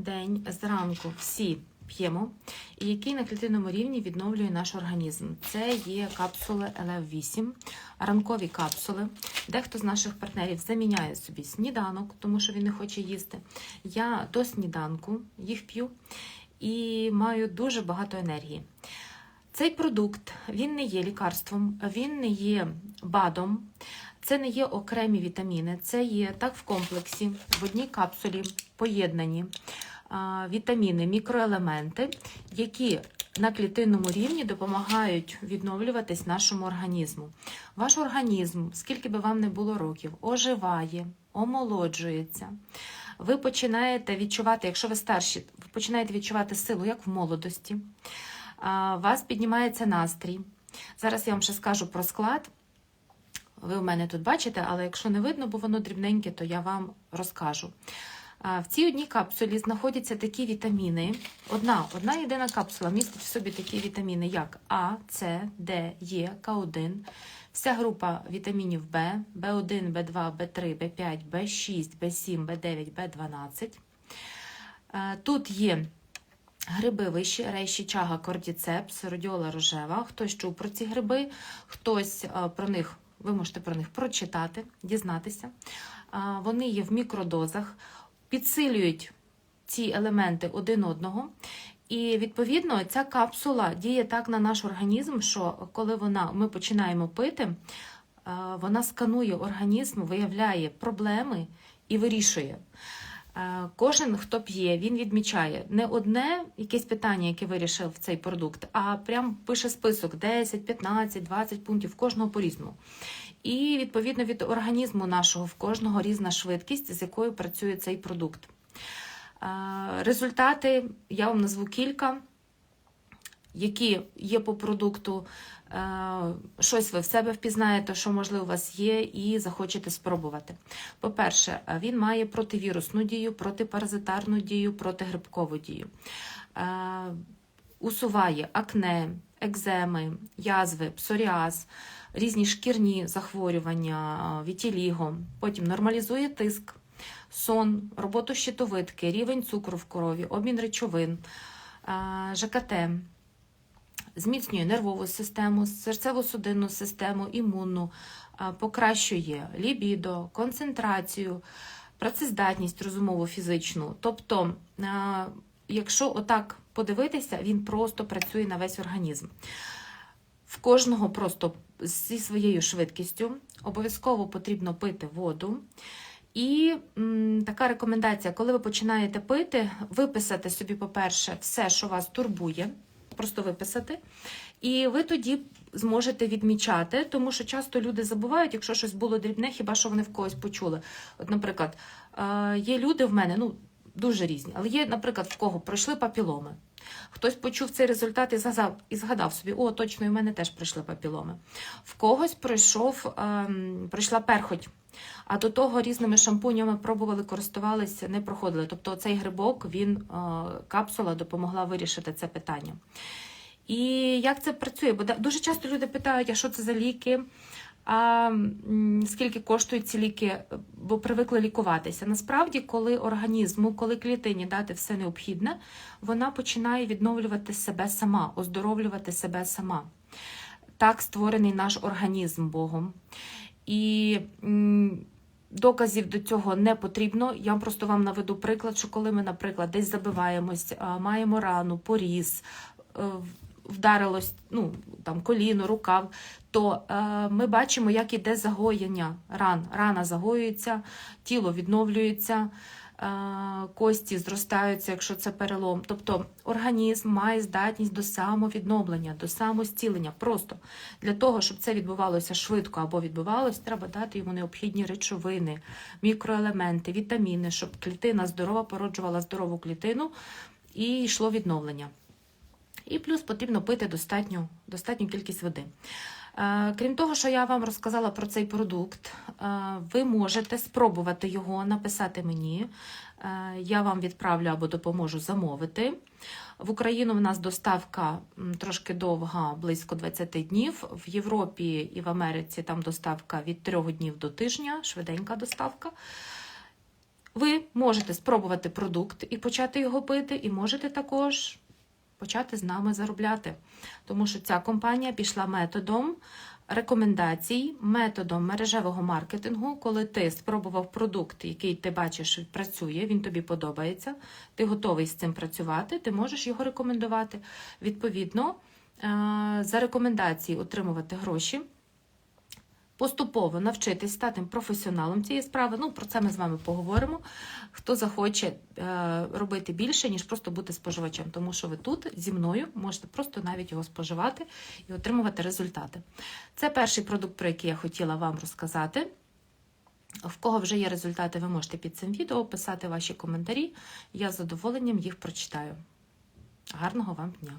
день зранку всі п'ємо, і який на клітинному рівні відновлює наш організм. Це є капсули ЛФ8, ранкові капсули. Дехто з наших партнерів заміняє собі сніданок, тому що він не хоче їсти. Я до сніданку їх п'ю і маю дуже багато енергії. Цей продукт він не є лікарством, він не є БАДом, це не є окремі вітаміни, це є так в комплексі, в одній капсулі поєднані вітаміни, мікроелементи, які на клітинному рівні допомагають відновлюватись нашому організму. Ваш організм, скільки би вам не було років, оживає, омолоджується. Ви починаєте відчувати, якщо ви старші, ви починаєте відчувати силу, як в молодості. У вас піднімається настрій. Зараз я вам ще скажу про склад. Ви в мене тут бачите, але якщо не видно, бо воно дрібненьке, то я вам розкажу. В цій одній капсулі знаходяться такі вітаміни. Одна, одна єдина капсула містить в собі такі вітаміни, як А, С, Д, Е, К1. Вся група вітамінів В, В1, В2, В3, В5, В6, В7, В9, В12. Е, Тут є Гриби вищі, рейші, чага, кордіцепс, радіола рожева. Хтось чув про ці гриби, хтось про них, ви можете про них прочитати, дізнатися. Вони є в мікродозах, підсилюють ці елементи один одного. І відповідно ця капсула діє так на наш організм, що коли вона, ми починаємо пити, вона сканує організм, виявляє проблеми і вирішує. Е, Кожен, хто п'є, він відмічає не одне якесь питання, яке вирішив цей продукт, а прям пише список 10, 15, 20 пунктів, кожного по-різному. І відповідно від організму нашого в кожного різна швидкість, з якою працює цей продукт. Е, Результати я вам назву кілька, які є по продукту. Е, Щось ви в себе впізнаєте, що можливо у вас є, і захочете спробувати. По-перше, він має противірусну дію, протипаразитарну дію, протигрибкову дію. Е, Усуває акне, екземи, язви, псоріаз, різні шкірні захворювання, е, вітіліго. Потім нормалізує тиск, сон, роботу щитовидки, рівень цукру в крові, обмін речовин, ЖКТ зміцнює нервову систему, серцево-судинну систему, імунну, покращує лібідо, концентрацію, працездатність розумову фізичну. Тобто, якщо отак подивитися, він просто працює на весь організм. В кожного просто зі своєю швидкістю обов'язково потрібно пити воду. І м, така рекомендація, коли ви починаєте пити, виписати собі, по-перше, все, що вас турбує, просто виписати. І ви тоді зможете відмічати, тому що часто люди забувають, якщо щось було дрібне, хіба що вони в когось почули. От, наприклад, е, є люди в мене, ну дуже різні, але є, наприклад, в кого пройшли папіломи. Хтось почув цей результат і згадав, і згадав собі, о, точно, і в мене теж пройшли папіломи. В когось пройшов, ем, пройшла перхоть. А до того різними шампунями пробували, користувалися, не проходили. Тобто цей грибок, він, е, капсула допомогла вирішити це питання. І як це працює? Бо дуже часто люди питають, а що це за ліки, а скільки коштують ці ліки, бо привикли лікуватися. Насправді, коли організму, коли клітині дати все необхідне, вона починає відновлювати себе сама, оздоровлювати себе сама. Так створений наш організм Богом. І доказів до цього не потрібно. Я просто вам наведу приклад, що коли ми, наприклад, десь забиваємось, маємо рану, поріз, е, вдарилось ну, там, коліно, рукав, то е, ми бачимо, як іде загоєння ран. Рана загоюється, тіло відновлюється. е, Кості зростаються, якщо це перелом. Тобто організм має здатність до самовідновлення, до самостілення. Просто для того, щоб це відбувалося швидко або відбувалося, треба дати йому необхідні речовини, мікроелементи, вітаміни, щоб клітина здорова породжувала здорову клітину і йшло відновлення. І плюс потрібно пити достатню, достатню кількість води. Е, Крім того, що я вам розказала про цей продукт, е, ви можете спробувати його написати мені. Е, Я вам відправлю або допоможу замовити. В Україну в нас доставка трошки довга, близько 20 днів. В Європі і в Америці там доставка від 3 днів до тижня, швиденька доставка. Ви можете спробувати продукт і почати його пити, і можете також почати з нами заробляти. Тому що ця компанія пішла методом рекомендацій, методом мережевого маркетингу, коли ти спробував продукт, який ти бачиш працює, він тобі подобається, ти готовий з цим працювати, ти можеш його рекомендувати. Відповідно, е, за рекомендації отримувати гроші. Поступово навчитись стати професіоналом цієї справи. Ну, про це ми з вами поговоримо. Хто захоче е, робити більше, ніж просто бути споживачем, тому що ви тут зі мною можете просто навіть його споживати і отримувати результати. Це перший продукт, про який я хотіла вам розказати. В кого вже є результати, ви можете під цим відео писати ваші коментарі. Я з задоволенням їх прочитаю. Гарного вам дня!